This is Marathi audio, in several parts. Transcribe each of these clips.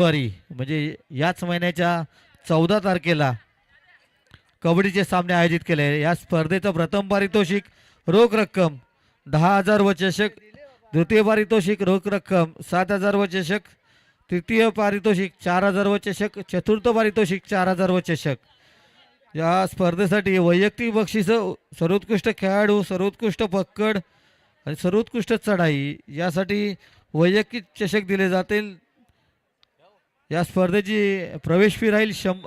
फेब्रुवारी म्हणजे याच महिन्याच्या चौदा तारखेला कबड्डीचे सामने आयोजित केले. या स्पर्धेचं प्रथम पारितोषिक रोख रक्कम दहा हजार व चषक द्वितीय पारितोषिक रोख रक्कम सात हजार व चषक तृतीय पारितोषिक चार हजार व चषक चतुर्थ पारितोषिक चार हजार व चषक या स्पर्धेसाठी वैयक्तिक बक्षिसं सर्वोत्कृष्ट खेळाडू सर्वोत्कृष्ट पक्कड आणि सर्वोत्कृष्ट चढाई यासाठी वैयक्तिक चषक दिले जातील. या स्पर्धेची प्रवेश फी राहील शंभ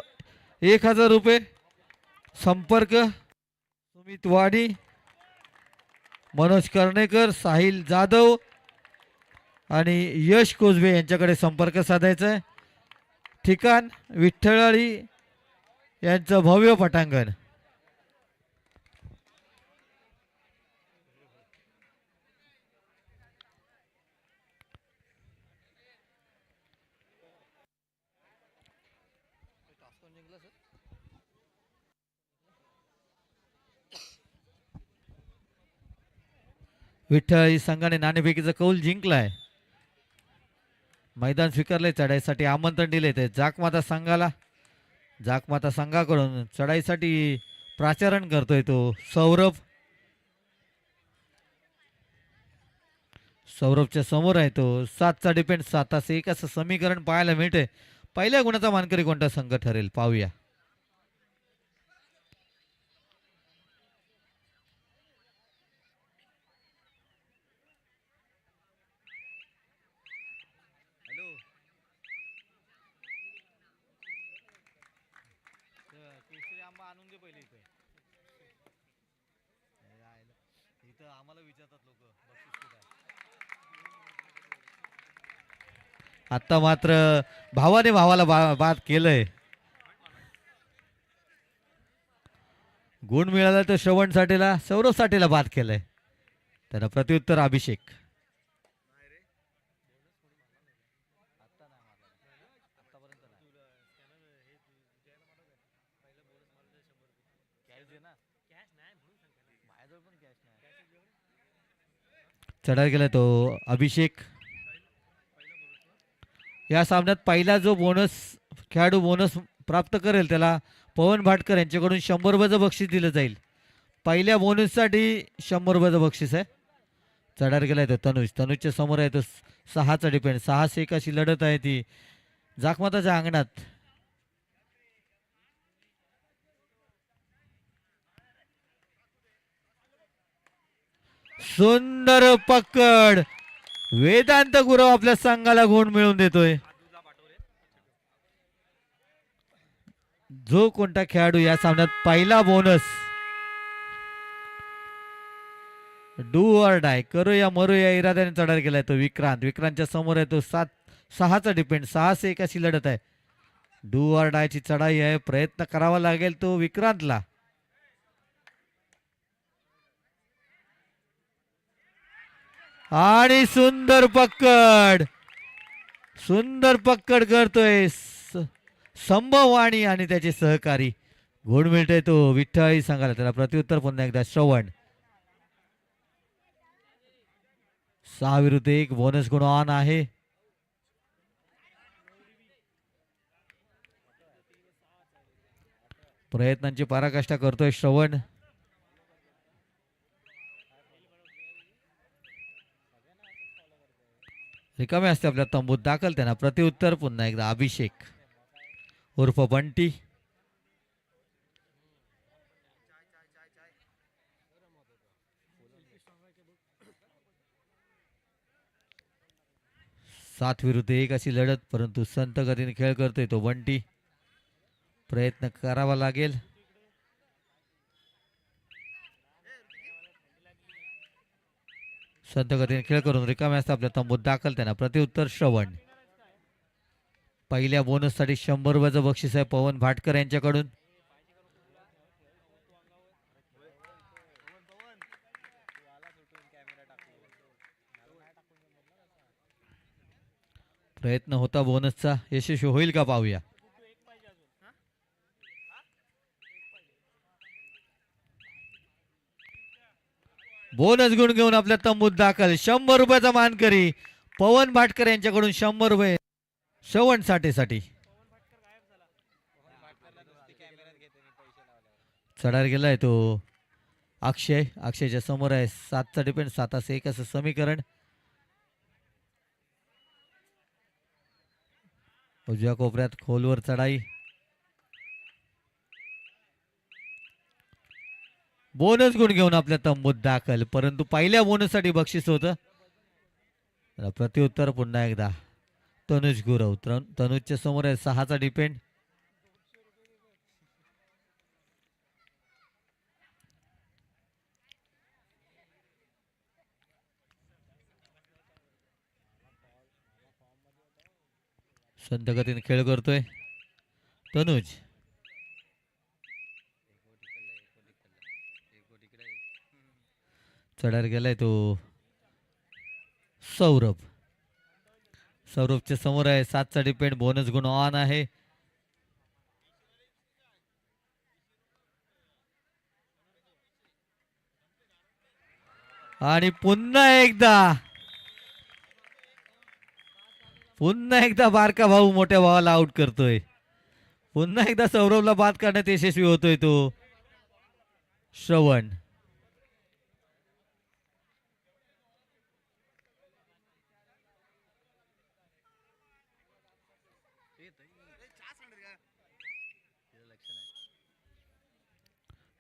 एक हजार रुपये. संपर्क सुमित वाडी मनोज कर्णेकर साहिल जाधव आणि यश कोजबे यांच्याकडे संपर्क साधायचा आहे. ठिकाण विठ्ठळाळी यांचं भव्य पटांगण. विठ्ठल संघाने नाणेफेकीचा कौल जिंकलाय. मैदान स्वीकारले चढाईसाठी. आमंत्रण दिले ते जाकमाता संघाला. जाकमाता संघाकडून चढाईसाठी प्राचारण करतोय तो सौरभ. सौरभच्या समोर आहे तो. सातचा डिपेंड सातास एक असं समीकरण पाहायला मिळते पहिल्या गुणाचा मानकरी कोणता संघ ठरेल? पाहूया. आणून दे पहिले इथं. इथं आम्हाला विचारतात लोक आता मात्र भावाने भावाला बा बाद केलंय. गुण मिळाला तर श्रवण साठेला सौरव साठेला बाद केलंय. त्यानं प्रत्युत्तर अभिषेक. चढायला गेला तो अभिषेक. या सामन्यात पहिला जो बोनस खेळाडू बोनस प्राप्त करेल त्याला पवन भाटकर यांच्याकडून शंभर रुपयाचं बक्षीस दिलं जाईल. पहिल्या बोनससाठी शंभर रुपयाचं बक्षीस आहे. चढायला गेला तो तनुज. तनुजच्या समोर आहे तो सहाचा डिपेंड सहाशे एक अशी लढत आहे ती. जाखमाताच्या अंगणात. सुंदर पकड. वेदांत गुरव आपल्या संघाला गुण मिळवून देतोय. जो कोणता खेळाडू या सामन्यात पहिला बोनस डू ऑर डाय करूया मरूया इराद्याने चढार केलाय तो विक्रांत. विक्रांतच्या समोर आहे तो सात सहाचा डिपेंड सहाशे एक अशी लढत आहे. डू ऑर डायची चढाई आहे. प्रयत्न करावा लागेल तो विक्रांतला. आणि सुंदर पक्कड. सुंदर पक्कड करतोय संभववाणी आणि त्याचे सहकारी. गुण मिळतोय तो. विठ्ठळी सांगायला त्याला प्रत्युत्तर पुन्हा एकदा. श्रवण. सहा विरुद्ध एक. बोनस गुण ऑन आहे. प्रयत्नांची पराकाष्ठा करतोय श्रवण. रिकामे असते आपल्या तंबूत. दाखल त्यांना. प्रतिउत्तर पुन्हा एकदा. अभिषेक. उर्फ बंटी. सात विरुद्ध एक अशी लढत परंतु संत गतीने खेळ करतोय तो बंटी. प्रयत्न करावा लागेल. संत गतीने खेळ करून रिकाम्या आपल्या तंबूत दाखल त्यांना. प्रतिउत्तर श्रवण. पहिल्या बोनससाठी शंभर रुपयाचं बक्षीस आहे पवन भाटकर यांच्याकडून. प्रयत्न होता बोनसचा. यशस्वी होईल का पाहूया. बोनस गुण घेऊन आपल्या तंबूत दाखल. शंभर रुपयाचा मानकरी. पवन भाटकर यांच्याकडून शंभर रुपये. श्रवण साठेसाठी. चढायला गेलाय तो. अक्षय अक्षयच्या समोर आहे. सातचा डिपेंड सातास एक असं समीकरण. उजव्या कोपऱ्यात खोलवर चढाई. बोनस गुण घेऊन आपल्या तंबूत दाखल. परंतु पहिल्या बोनससाठी बक्षीस होतं? प्रत्युत्तर पुन्हा एकदा. तनुज गुरव. तनुजच्या समोर आहे. सहाचा डिपेंड संत गतीने खेळ करतोय. तनुज. चढायला गेलाय तो सौरभ. सौरभच्या समोर आहे सातचा डिपेंड बोनस गुण ऑन आहे. आणि पुन्हा एकदा पुन्हा एकदा बारका भाऊ मोठ्या भावाला आउट करतोय. पुन्हा एकदा सौरभला बाद करण्यात यशस्वी होतोय तो. श्रवण.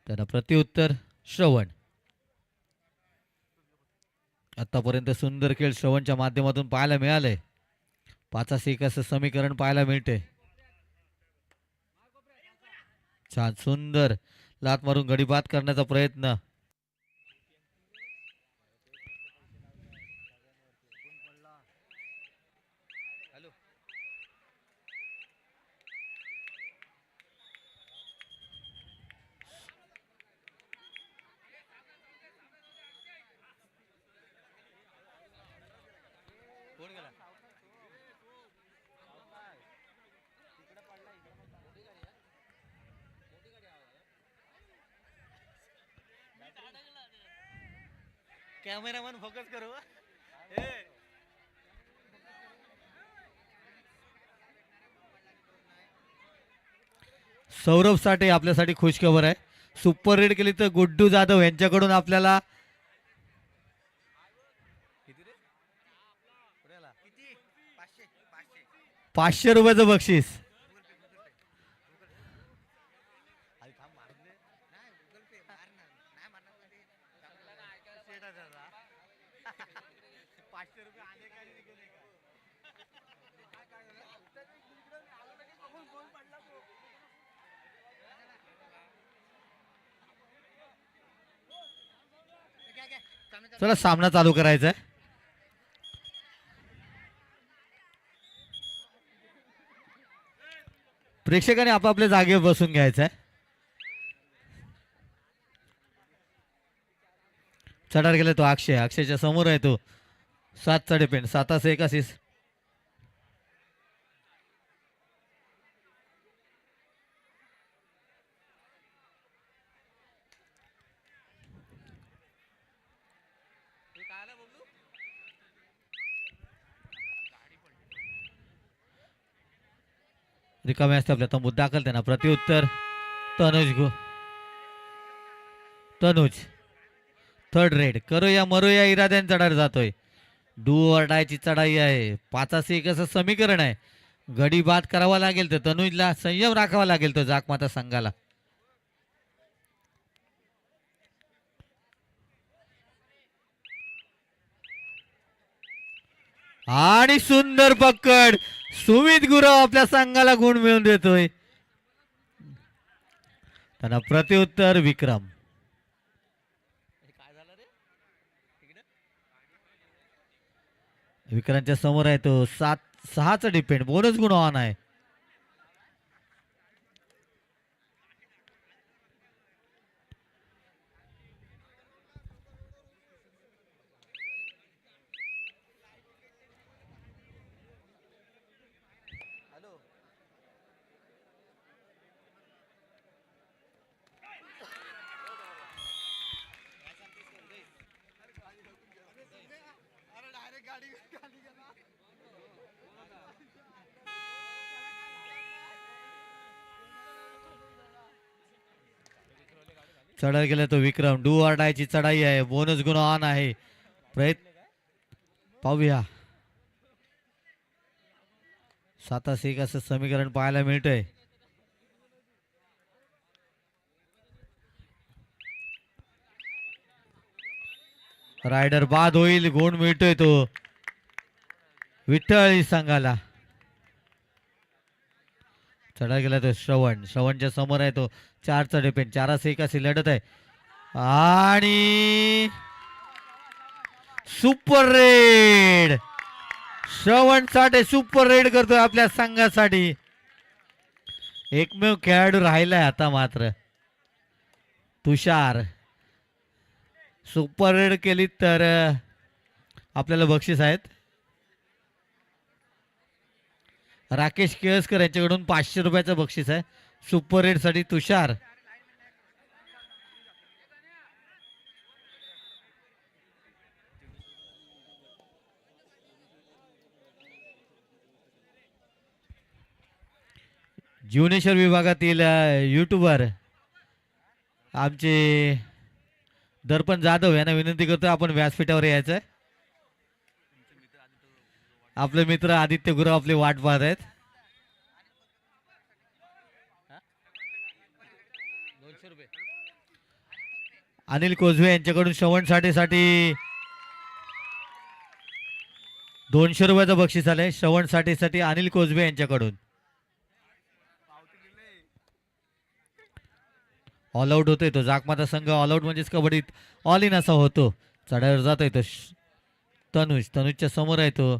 त्यांना प्रत्युत्तर श्रवण. आतापर्यंत सुंदर खेळ श्रवणच्या माध्यमातून पाहायला मिळालंय पाचास एक असं समीकरण पाहायला मिळते. छान सुंदर लात मारून गडी बाद करण्याचा प्रयत्न. कॅमेरामॅन फोकस करू सौरभ साठे आपल्यासाठी खुश खबर आहे. सुपर रेड केली तर गुड्डू जाधव यांच्याकडून आपल्याला पाचशे रुपयाचं बक्षीस. चला सामना चालू करायचा आहे प्रेक्षकांनी आपापल्या जागेवर बसून घ्यायचं आहे चढार गेला तो अक्षय. अक्षयच्या समोर आहे तो. सात चढे पेन सातास एक म्हणजे असीस रिकामे असते आपल्या. मुद्दा दाखल त्यांना. प्रत्युत्तर तनुज गो तनुज. थर्ड रेड करूया मरूया इराद्याने चढायला जातोय. डू डायची चढाई आहे. पाचास एक असं समीकरण आहे? गडी बाद करावा लागेल तर तनुजला संयम राखावा लागेल तो जाकमाता संघाला. आणि सुंदर पकड. सुमित गुरव आपल्या संघाला गुण मिळवून देतोय. त्यांना प्रत्युत्तर विक्रम. विक्रांतच्या समोर आहे तो. सात सहाचा डिपेंड बोनस गुण ऑन आहे. चढायला गेला तो विक्रम. डू डायची चढाई आहे. बोनस गुण ऑन आहे. प्रयत्न पाहूया. सातास एक असं समीकरण पाहायला मिळतंय. रायडर बाद होईल. गुण मिळतोय तो. विठ्ठल संघाला. चढा गेला तो श्रवण. श्रवणच्या समोर आहे तो चारचा डिपेंड चारास एकाशी लढत आहे. आणि सुपर रेड. श्रवण साठे सुपर रेड करतोय आपल्या संघासाठी. एकमेव खेळाडू राहिलाय आता मात्र. तुषार. सुपर रेड केली तर आपल्याला बक्षीस आहेत. राकेश केळसकर यांच्याकडून पाचशे रुपयाचं बक्षीस आहे. सुपर रेडसाठी तुषार. जीवनेश्वर विभागातील अ, युट्यूबर आमचे दर्पण जाधव यांना विनंती करतो आपण व्यासपीठावर यायचं. आहे आपले मित्र आदित्य गुरु आपली वाट पाहत आहेत. अनिल कोजवे यांच्याकडून श्रवण साठेसाठी दोनशे रुपयाचं बक्षीस आलंय. श्रवण साठेसाठी अनिल कोजवे यांच्याकडून. ऑल आउट होतोय तो. जाकमाता संघ ऑल आउट म्हणजेच कबड्डीत ऑल इन असा होतो. चढाईवर जातोय तो. तनुज तनुजच्या समोर आहे तो.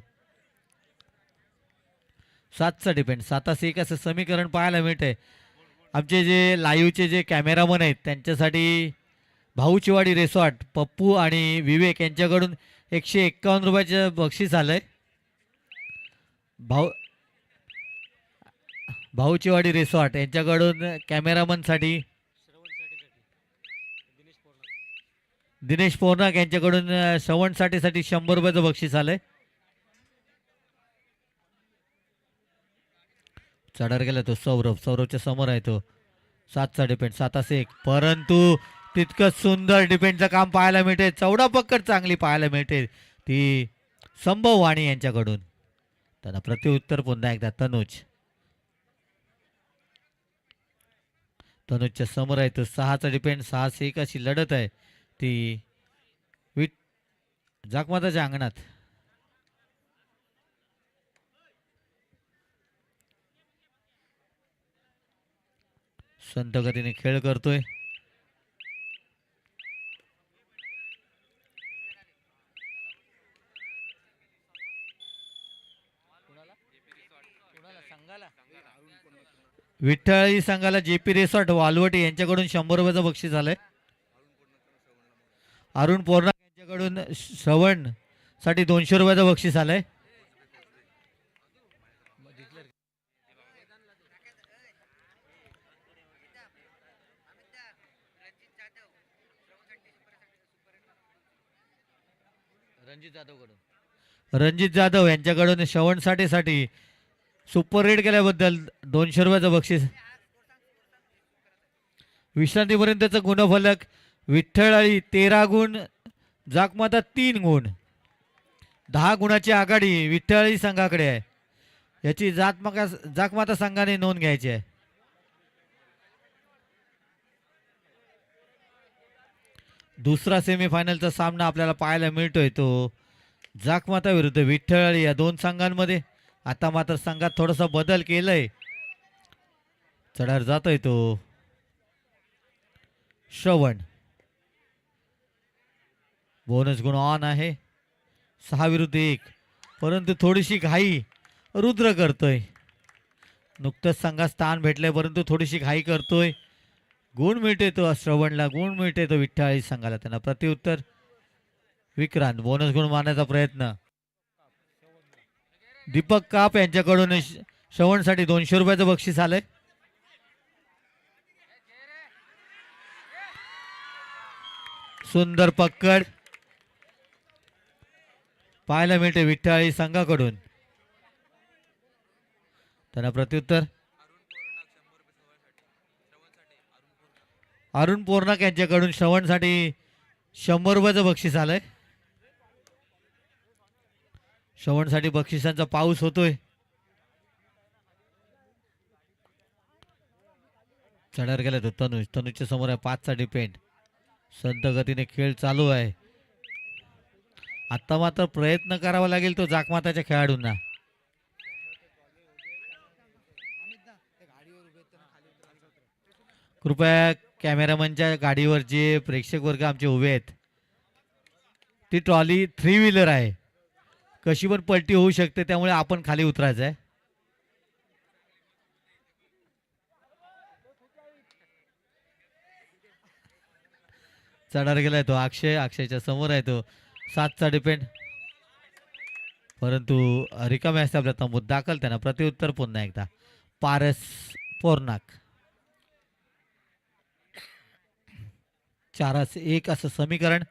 सातचा डिपेंड सातास एक असं समीकरण पाहायला मिळतंय. आमचे जे लाईव्हचे जे कॅमेरामन आहेत त्यांच्यासाठी भाऊचिवाडी रिसॉर्ट पप्पू आणि विवेक यांच्याकडून एकशे एक्कावन्न रुपयाचं बक्षीस आलं आहे भाऊ भाऊचिवाडी रिसॉर्ट यांच्याकडून कॅमेरामनसाठी दिनेश पोर्नाक यांच्याकडून श्रवणसाठीसाठी शंभर रुपयाचं बक्षीस आलं आहे चढार गेला तो सौरभ. सौरभच्या समोर आहे तो. सातचा डिपेंड सातास एक. परंतु तितकं सुंदर डिपेंडचं काम पाहायला मिळते चौडा पक्कड चांगली पाहायला मिळते. ती संभव वाणी यांच्याकडून. त्यांना प्रत्युत्तर पुन्हा एकदा तनुज. तनुजच्या समोर आहे तो. सहाचा डिपेंड सहाशे एक अशी लढत आहे. ती विट जाकमाताच्या अंगणात. संत गतीने खेळ करतोय. विठ्ठळी संघाला जेपी रिसॉर्ट वालवटे यांच्याकडून शंभर रुपयाचं बक्षीस आलंय अरुण पोर्णा यांच्याकडून श्रवणसाठी दोनशे रुपयाचं बक्षीस आलंय. रणजित जाधवकडून. रणजित जाधव यांच्याकडून श्रवण साठेसाठी सुपर रेड केल्याबद्दल दोनशे रुपयाचं बक्षीस. विश्रांतीपर्यंतचं गुणफलक विठ्ठळाळी तेरा गुण जाकमाता तीन गुण. दहा गुणाची आघाडी विठ्ठळी संघाकडे आहे. याची जातमाका जाकमाता संघाने नोंद घ्यायची आहे. दुसरा सेमीफायनलचा सामना आपल्याला पाहायला मिळतोय तो जाकमाता विरुद्ध विठ्ठळी या दोन संघांमध्ये. आता मात्र संघात थोडासा बदल केलाय. चढार जातोय तो. श्रवण. बोनस गुण ऑन आहे. सहा विरुद्ध एक. परंतु थोडीशी घाई रुद्र करतोय. नुकतंच संघात स्थान भेटलंय परंतु थोडीशी घाई करतोय. गुण मिळते तो श्रवणला गुण मिळते तो विठ्ठाळी संघाला. त्यांना प्रत्युत्तर विक्रांत बोनस गुण मारण्याचा प्रयत्न. दीपक काप यांच्याकडून श्रवणसाठी दोनशे रुपयाचं बक्षीस आलंय. सुंदर पक्कड. पाहायला मिळते विठ्ठाळी संघाकडून. त्यांना प्रत्युत्तर अरुण पोर्नाक यांच्याकडून श्रवणसाठी शंभर रुपयाचं बक्षीस आलंय. श्रवणसाठी बक्षिसांचा पाऊस होतोय. चढ्यावर गेला तो तनुज. तनुजच्या समोर आहे पाचचा डिपेंड संत गतीने खेळ चालू आहे. आता मात्र प्रयत्न करावा लागेल तो जाकमाताच्या खेळाडूंना. कृपया कॅमेरामनच्या गाडीवर जे प्रेक्षक वर्ग आमचे उभे आहेत ती ट्रॉली थ्री व्हीलर आहे. कशी पण पलटी होऊ शकते त्यामुळे आपण खाली उतरायचं आहे चढार गेलाय तो अक्षय अक्षयच्या समोर आहे तो. सातचा डिपेंड परंतु रिकामे असते आपल्या तंबूत. दाखल त्यांना. प्रत्युत्तर पुन्हा एकदा. पारस पोर्नाक. चारास एक असं समीकरण.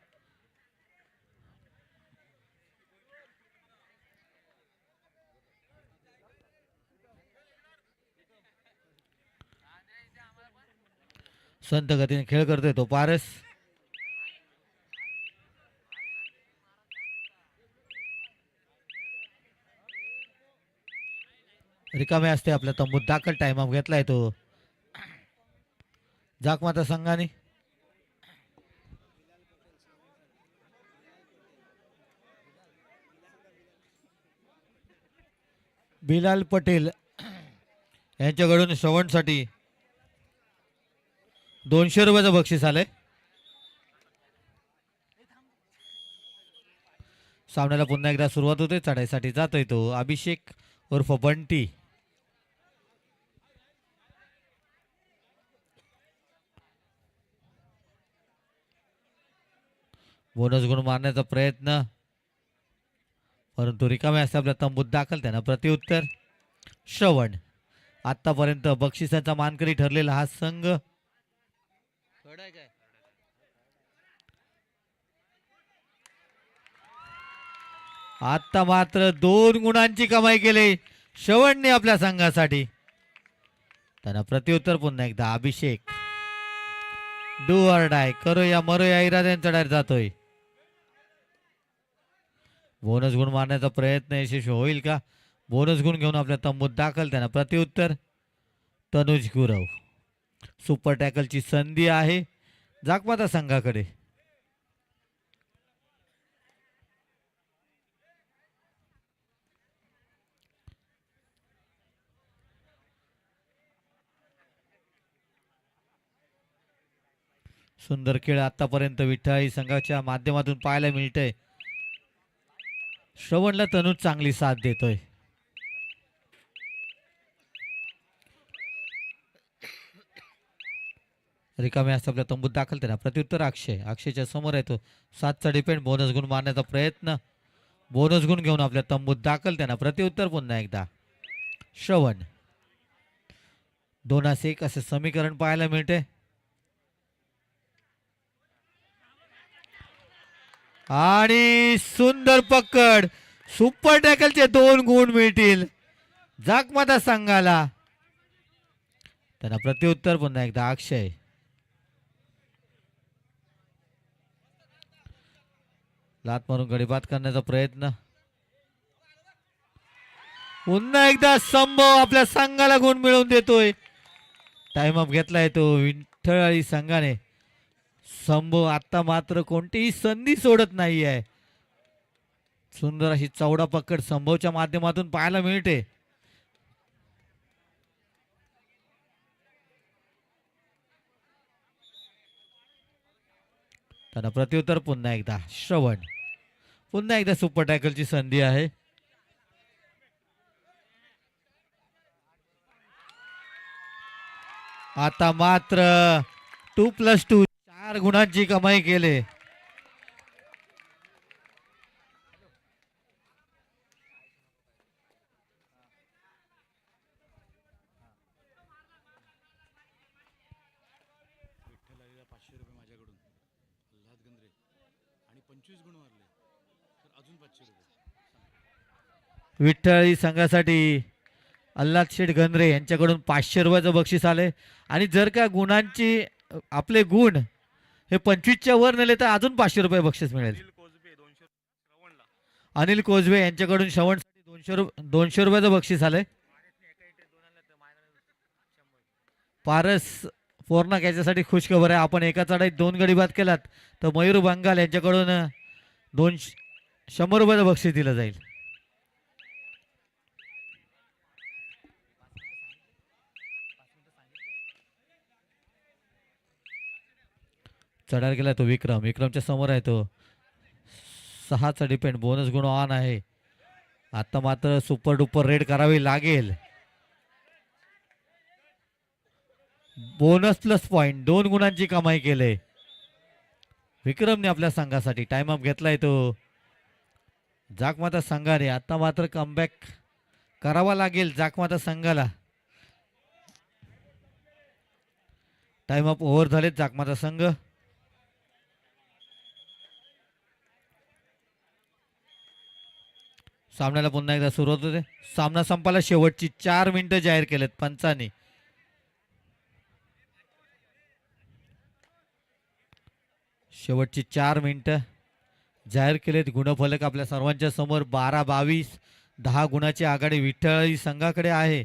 संत गतीने खेळ करतोय तो पारस. रिकामे असते आपल्या तंबूत दाखल टाइम घेतलाय तो. जाकमाता संघाने. बिलाल पटेल यांच्याकडून श्रवणसाठी दोनशे रुपयाचं बक्षीस आलंय. सामन्याला पुन्हा एकदा सुरुवात होते चढाईसाठी जातोय तो अभिषेक उर्फ बंटी. बोनस गुण मारण्याचा प्रयत्न. परंतु रिकाम्या असल्यामुळे तंबूत दाखल त्यांना. प्रत्युत्तर श्रवण. आतापर्यंत बक्षिसाचा मानकरी ठरलेला हा संघ आता मात्र दोन गुणांची कमाई केली श्रवणने आपल्या संघासाठी. त्यांना प्रत्युत्तर पुन्हा एकदा. अभिषेक. डू ऑर डाय करूया मरूया इराद्यांचा डायर जातोय. बोनस गुण मारण्याचा प्रयत्न यशस्वी होईल का? बोनस गुण घेऊन आपल्या तंबूत दाखल त्यांना. प्रतिउत्तर तनुज गुरव. सुपर टॅकलची संधी आहे. जागमाता संघाकडे. सुंदर खेळ आतापर्यंत विठ्ठळी संघाच्या माध्यमातून पाहायला मिळतंय. श्रवणला तनुज चांगली साथ देतोय. रिकामी असं आपल्या तंबूत दाखल ना प्रत्युत्तर अक्षय. अक्षयच्या समोर येतो सातचा डिपेंड बोनस गुण मारण्याचा प्रयत्न. बोनस गुण घेऊन आपल्या तंबूत दाखल त्यांना. प्रत्युत्तर पुन्हा एकदा. श्रवण. दोनास एक असे समीकरण पाहायला मिळते. आणि सुंदर पकड. सुपर टॅकलचे दोन गुण मिळतील. जाकमाता संघाला. त्यांना प्रत्युत्तर पुन्हा एकदा अक्षय. लात मारून गडीबात करण्याचा प्रयत्न. पुन्हा एकदा संभव आपल्या संघाला गुण मिळवून देतोय. टाइम अप घेतलाय तो विठ्ठळी संघाने. संभव आता मात्र कोणतीही संधी सोडत नाही आहे सुंदर अशी चौडा पकड संभवच्या माध्यमातून पाहायला मिळते. त्यांना प्रत्युत्तर पुन्हा एकदा श्रवण. पुन्हा एकदा सुपर टॅकलची संधी आहे. आता मात्र टू प्लस टू चार गुणांची कमाई केले. विठ्ठळी संघासाठी अल्लाद शेठ गंद्रे यांच्याकडून पाचशे रुपयाचं बक्षीस आले आणि जर का गुणांची आपले गुण हे पंचवीसच्या वर नेले तर अजून पाचशे रुपये बक्षीस मिळेल. अनिल कोजबे दोनशे कोजवे यांच्याकडून श्रवणसाठी दोनशे रु दोनशे रुपयाचं बक्षीस आलंय. पारस पोर्णक याच्यासाठी खुश खबर आहे. आपण एका चढाईत दोन गडी बाद केलात तर मयूर बंगाल यांच्याकडून अ, दोन शंभर रुपयाचं बक्षीस दिलं जाईल. चढायला गेला तो विक्रम. विक्रमच्या समोर आहे तो. सहाचा डिपेंड बोनस गुण ऑन आहे. आता मात्र सुपर डुपर रेड करावी लागेल. बोनस प्लस पॉइंट दोन गुणांची कमाई केले. विक्रमने आपल्या संघासाठी टाइम अप घेतलाय तो. जाकमाता संघाने आता मात्र कमबॅक करावा लागेल जाकमाता संघाला. टाइम अप ओव्हर झालेत जाकमाता संघ. सामन्याला पुन्हा एकदा सुरुवात होते. सामना संपायला शेवटची चार मिनिटं जाहीर केलेत पंचाने. शेवटची चार मिनिटं जाहीर केलेत. गुणफलक आपल्या सर्वांच्या समोर बारा बावीस. दहा गुणाची आघाडी विठ्ठळी संघाकडे आहे.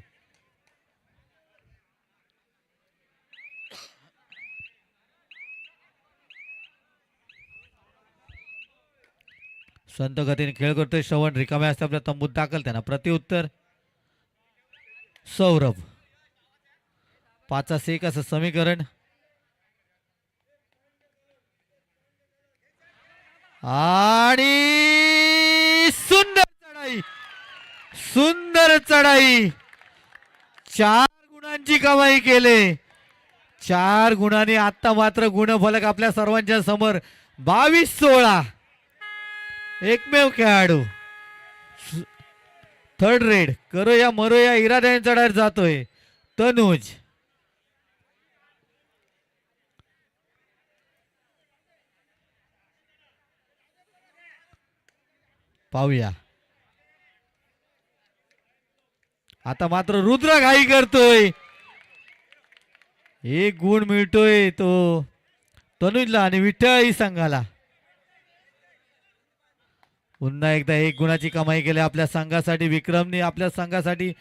संत गतीने खेळ करतोय. श्रवण रिकाम्या असते आपल्या तंबूत दाखल त्यांना. प्रतिउत्तर सौरभ. पाचास एक असं समीकरण. आणि सुंदर चढाई. सुंदर चढाई. चार गुणांची कमाई केले. चार गुणांनी आता मात्र गुणफलक आपल्या सर्वांच्या समोर. बावीस सोळा. एकमेव खेळाडू. थर्ड रेड करो या मरो या इराद्याने चढायला जातोय. तनुज. पाहूया. आता मात्र रुद्र घाई करतोय. एक गुण मिळतोय तो तनुजला आणि विठ्ठल संघाला. पुन्हा एकदा एक गुणाची कमाई केली. आपल्या संघासाठी विक्रमने आपल्या संघासाठी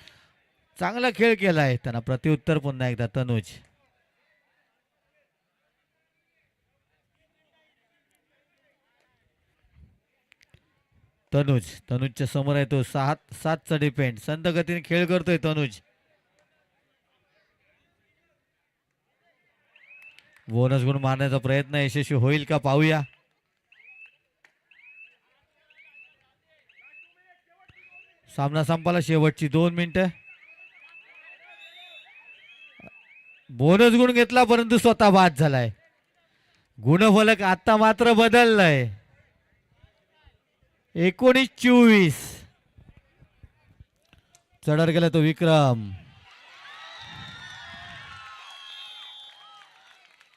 चांगला खेळ केला आहे. त्यांना प्रत्युत्तर पुन्हा एकदा तनुज. तनुज तनुजच्या समोर आहे तो. सात सातचा डिपेंड संत गतीने खेळ करतोय तनुज. बोनस गुण मारण्याचा प्रयत्न यशस्वी होईल का पाहूया. सामना संपाला शेवटची दोन मिनिटं. बोनस गुण घेतला परंतु स्वतः बाद झालाय. गुणफलक आता मात्र बदललाय. एकोणीस चोवीस. चढर गेला तो विक्रम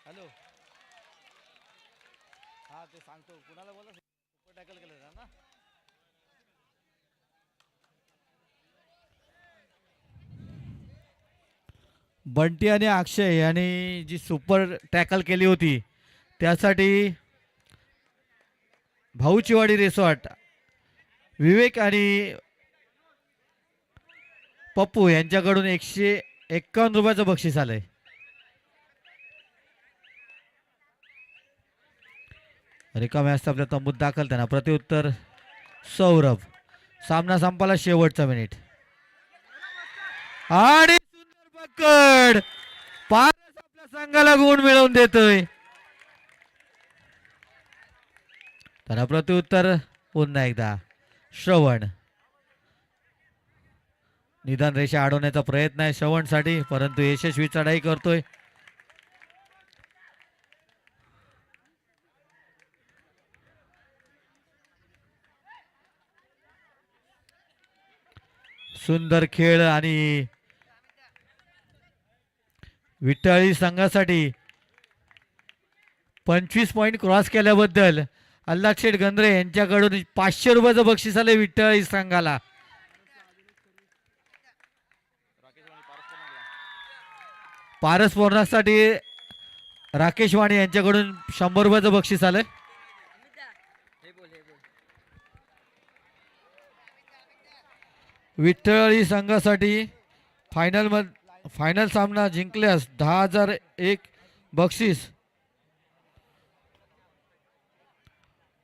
हॅलो हा ते सांगतो कुणाला बोला टॅकल केलं ना बंटी आणि अक्षय यांनी जी सुपर टॅकल केली होती त्यासाठी भाऊचीवाडी रिसॉर्ट विवेक आणि पप्पू यांच्याकडून एकशे एक्कावन्न रुपयाचं बक्षीस आलंय. रिकाम्या असता आपल्या तंबूत दाखल त्यांना. प्रतिउत्तर सौरभ. सामना संपाला शेवटचा मिनिट. आणि सुंदर पारस आपल्या संघाला गुण मिळवून देतोय. त्याला प्रत्युत्तर पुन्हा एकदा. श्रवण. निदान रेषा अडवण्याचा प्रयत्न आहे श्रवणसाठी परंतु यशस्वी चढाई करतोय. सुंदर खेळ आणि विठ्ठळी संघासाठी पंचवीस पॉईंट क्रॉस केल्याबद्दल अल्लाक्षेठ गंद्रे यांच्याकडून पाचशे रुपयाचं बक्षीस आलं विठ्ठळी संघाला. पारस पौर्णासाठी राकेश वाणी यांच्याकडून शंभर रुपयाचं बक्षीस आलंय. विठ्ठळी संघासाठी फायनल फायनल सामना जिंकल्यास दहा हजार एक बक्षीस.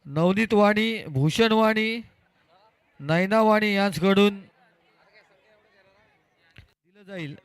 नवनीत वाणी भूषण वाणी नैना वाणी यांच्याकडून दिलं जाईल.